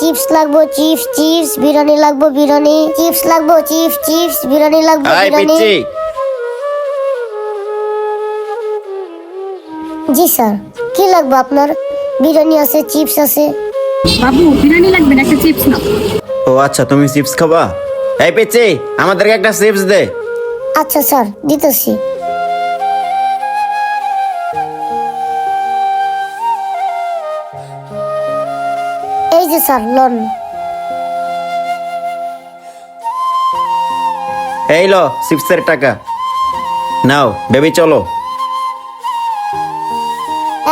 Chips লাগবো chips chips biryani লাগবো biryani chips লাগবো চিপস চিপস বিরিয়ানি লাগবো আয় বিরিয়ানি। পিচ্ছি। জি স্যার কি লাগবে আপনার? বিরিয়ানি আছে চিপস আছে। বাবু বিরিয়ানি লাগবে না একটা চিপস নাও। ও আচ্ছা তুমি চিপস খাবা? এই পিচ্ছি আমাদেরকে একটা চিপস দে। আচ্ছা স্যার দিতেছি। যে স্যার এই লো চিপসের টাকা। নাও বেবি চলো।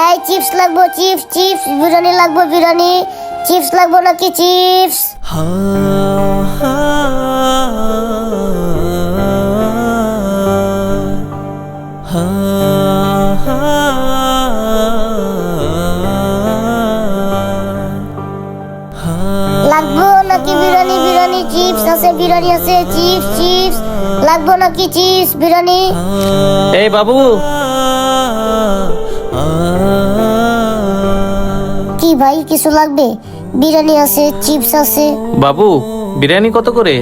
এই চিপস লাগবো চিপস চিপস বিরিয়ানি লাগবো বিরিয়ানি। চিপস লাগবো নাকি চিপস? লাগবো চিপস আছে বিরিয়ানি আছে চিপস চিপস। লাগবো নাকি চিপস বিরিয়ানি? এই বাবু। কি ভাই কিছু লাগবে? বিরিয়ানি আছে চিপস আছে। বাবু বিরিয়ানি কত করে?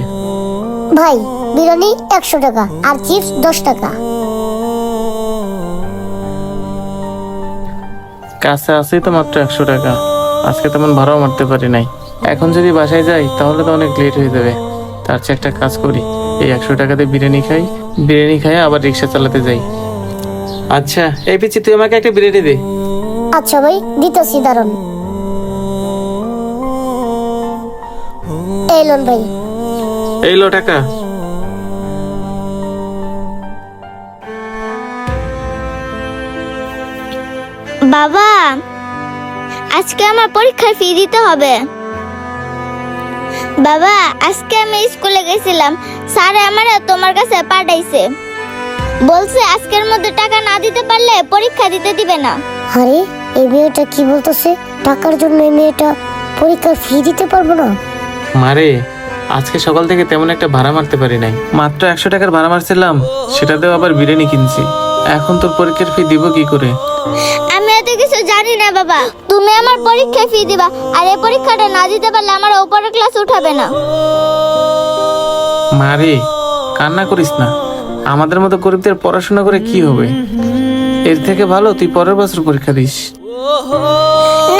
ভাই বিরিয়ানি একশো টাকা আর চিপস দশ টাকা। কাছে আছেই তো মাত্র একশো টাকা। আজকে তেমন ভাড়াও মারতে পারি নাই। এখন যদি বাসায় যাই তাহলে তো অনেক লেট হয়ে যাবে। তার চেয়ে একটা কাজ করি এই একশো টাকাতে বিরিয়ানি খাই বিরিয়ানি খাই আবার রিক্সা চালাতে যাই। আচ্ছা এই পিচ্ছি তুই আমাকে একটা বিরিয়ানি দে। আচ্ছা ভাই দিতেছি দারুণ এই লোন ভাই। এই লো টাকা। বাবা আজকে আমার পরীক্ষার ফি দিতে হবে। বাবা আজকে আমি স্কুলে গেছিলাম। স্যার আমারে তোমার কাছে পাঠাইছে। বলছে আজকের মধ্যে টাকা না দিতে পারলে পরীক্ষা দিতে দিবে না। আরে এই মেয়েটা কি বলতেছে? টাকার জন্য এই মেয়েটা পরীক্ষার ফি দিতে পারব না? মারে আজকে সকাল থেকে তেমন একটা ভাড়া মারতে পারি নাই। মাত্র একশো টাকার ভাড়া মারছিলাম সেটাতেও আবার বিরিয়ানি কিনছি। এখন তোর পরীক্ষার ফি দিব কি করে? জানি না বাবা। তুমি আমার পরীক্ষায় ফি দিবা আর এই পরীক্ষাটা না দিতে পারলে আমার উপরের ক্লাস উঠাবে না। মারে কান্না করিস না। আমাদের মতো গরিবদের পড়াশোনা করে কি হবে? এর থেকে ভালো তুই পরের বছর পরীক্ষা দিস।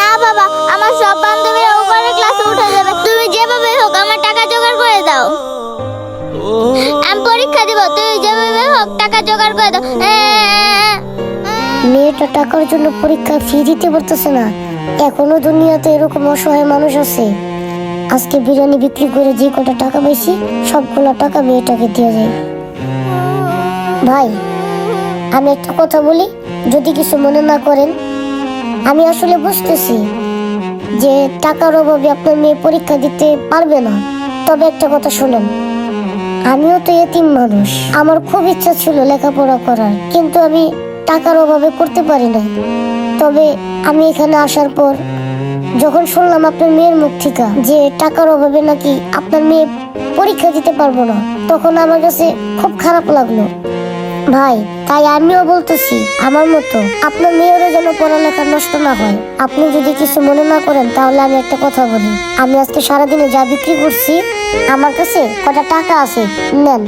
না বাবা আমার সব বান্ধবীরা উপরের ক্লাসে উঠে যাবে। তুমি যেভাবে হোক আমার টাকা জোগাড় করে দাও। আমি পরীক্ষা দিব তুই যেভাবে হোক টাকা জোগাড় করে দাও। মেয়েটা টাকার জন্য পরীক্ষা ফি দিতে পারতেছে না। এখনও দুনিয়াতে এরকম অসহায় মানুষ আছে। আজকে বিরিয়ানি বিক্রি করে যে কটা টাকা পাইছি, সবগুলো টাকা মেয়েটাকে দিয়ে যায় ভাই, আমি একটা কথা বলি, যদি কিছু মনে না করেন, আমি আসলে বুঝতেছি যে টাকার অভাবে আপনার মেয়ে পরীক্ষা দিতে পারবে না। তবে একটা কথা শুনেন, আমিও তো এতিম মানুষ। আমার খুব ইচ্ছা ছিল লেখাপড়া করার, কিন্তু আমি টাকার অভাবে করতে পারি না তবে আমি এখানে আসার পর যখন শুনলাম আপনার মেয়ের মুখ থেকে যে টাকার অভাবে নাকি আপনার মেয়ে পরীক্ষা দিতে পারব না, তখন আমার কাছে খুব খারাপ লাগল। ভাই, তাই আমিও বলতেছি, আমার মতো আপনার মেয়েরও যেন পড়ালেখা নষ্ট না হয়। আপনি যদি কিছু মনে না করেন, তাহলে আমি একটা কথা বলি। আমি আজকে সারাদিনে যা বিক্রি করছি আমার কাছে কটা টাকা আছে নেন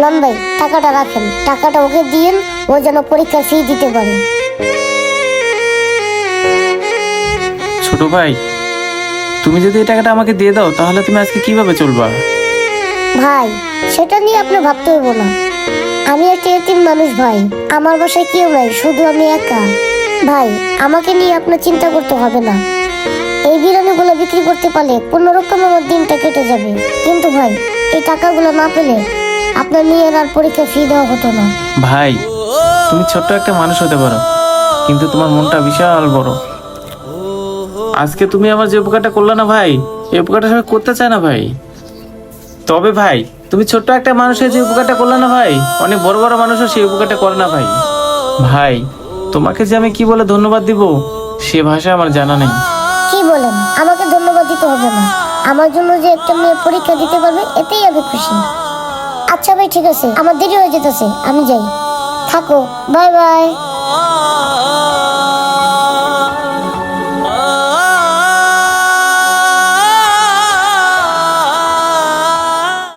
লন ভাই টাকাটা রাখেন। টাকাটা ওকে দিন ও যেন পরীক্ষার ফি দিতে পারে। ছোট ভাই তুমি যদি এই টাকাটা আমাকে দিয়ে দাও তাহলে তুমি আজকে কীভাবে চলবা? ভাই সেটা নিয়ে আপনি ভাবতে হইব না। আমি একটা এতিম মানুষ ভাই আমার বাসায় কেউ নাই শুধু আমি একা। ভাই আমাকে নিয়ে আপনার চিন্তা করতে হবে না। এই বিরিয়ানিগুলো বিক্রি করতে পারলে কোনো রকম আমার দিনটা কেটে যাবে। কিন্তু ভাই, এই টাকাগুলো না পেলে আপনার মেয়ের আর পরীক্ষা ফি দেওয়া হতো না। ভাই, তুমি ছোট্ট একটা মানুষ হতে পারো, কিন্তু তোমার মনটা বিশাল বড়। আজকে তুমি আমার যে উপকারটা করলে না ভাই, এই উপকারটা সবাই করতে চায় না ভাই। তবে ভাই, তুমি ছোট্ট একটা মানুষের যে উপকারটা করলে না ভাই, অনেক বড় বড় মানুষও সেই উপকারটা করে না ভাই। ভাই, তোমাকে যে আমি কি বলে ধন্যবাদ দিব, সে ভাষা আমার জানা নেই। কি বলেন? আমাকে ধন্যবাদ দিতে হবে না। আমার জন্য যে একটা মেয়ে পরীক্ষা দিতে পারবে, এতেই আমি খুশি। আচ্ছা ভাই, ঠিক আছে। আমার দেরি হয়ে যেতেছে। আমি যাই। থাকো। Bye bye.